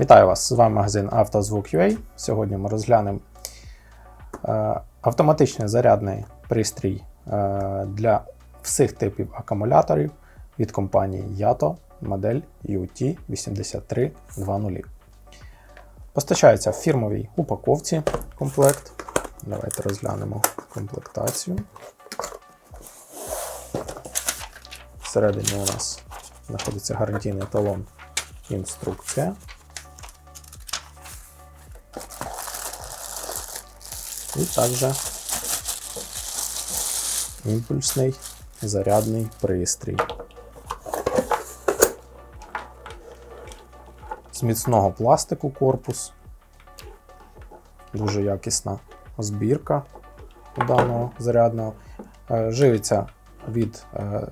Вітаю вас! З вами магазин «Автозвук.UA». Сьогодні ми розглянемо е, автоматичний зарядний пристрій е, для всіх типів акумуляторів від компанії Yato модель UT8320. Постачається в фірмовій упаковці комплект. Давайте розглянемо комплектацію. Всередині у нас знаходиться гарантійний талон інструкція. І також імпульсний зарядний пристрій. З міцного пластику корпус. Дуже якісна збірка даного зарядного. Е, Живиться від е,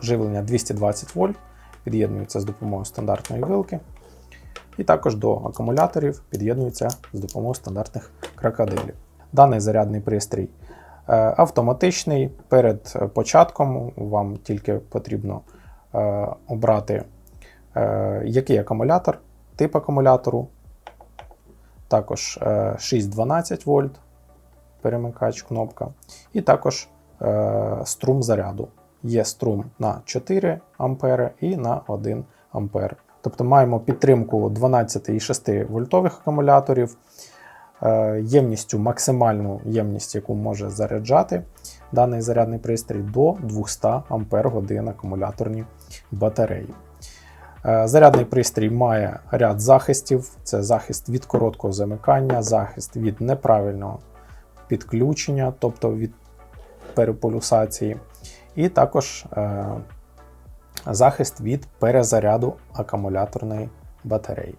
живлення 220 вольт, під'єднується з допомогою стандартної вилки. І також до акумуляторів під'єднується з допомогою стандартних крокодилів. Даний зарядний пристрій е, автоматичний. Перед початком вам тільки потрібно е, обрати е, який акумулятор, тип акумулятору, також е, 612 вольт, перемикач кнопка, і також струм заряду. Є струм на 4 А і на 1 А. Тобто маємо підтримку 12,6 вольтових акумуляторів, е, ємністю максимальну ємність, яку може заряджати даний зарядний пристрій до 200 Ампер годин акумуляторні батареї. Е, Зарядний пристрій має ряд захистів: це захист від короткого замикання, захист від неправильного підключення, тобто від переполюсації, і також е, захист від перезаряду акумуляторної батареї.